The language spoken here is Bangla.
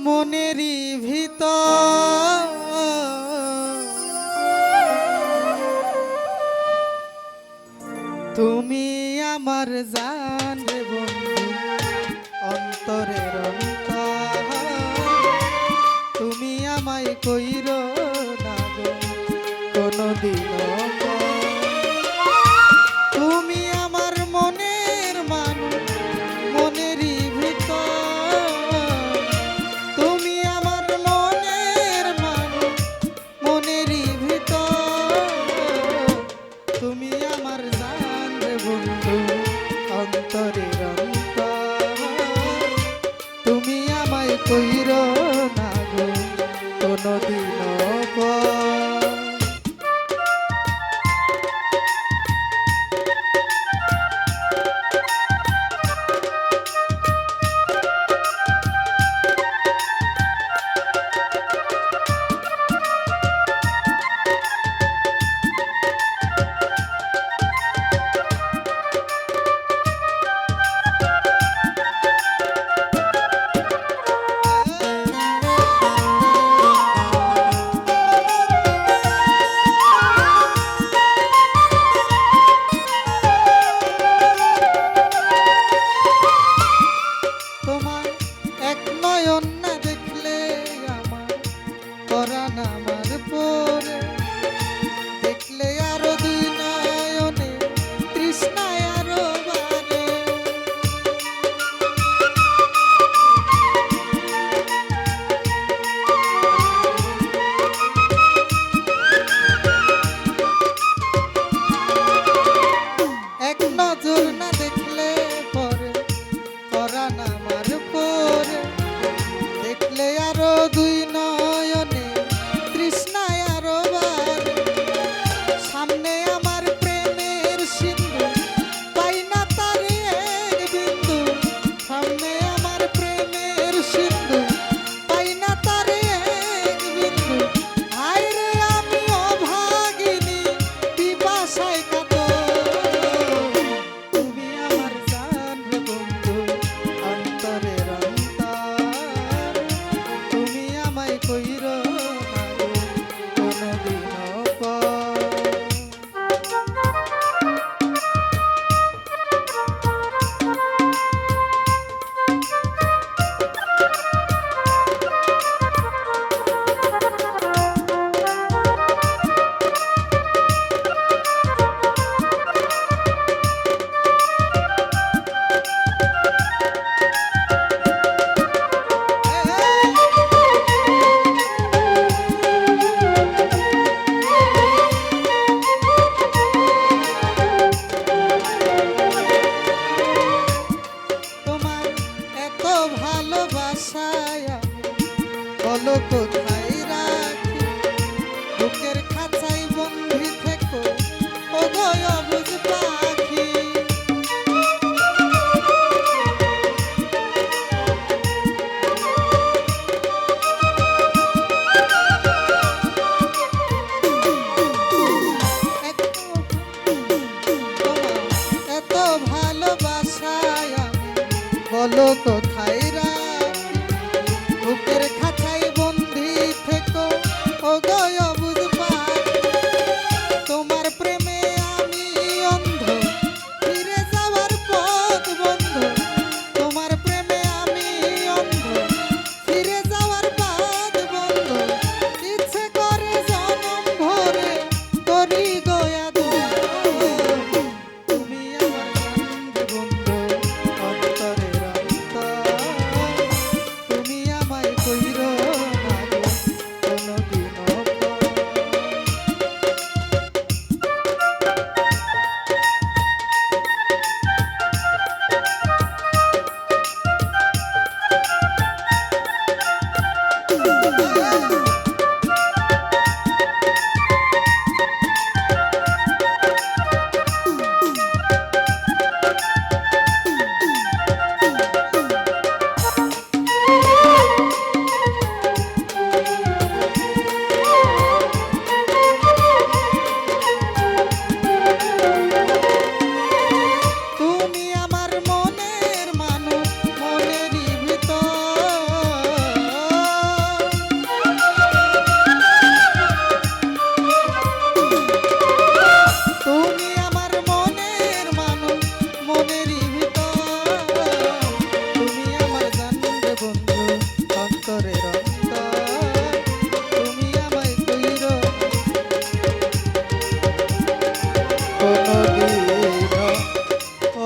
মনেরই ভিতর তুমি আমার জান বন্ধু অন্তরের তুমি আমায় কইর না কোনো দিন কইরা বলো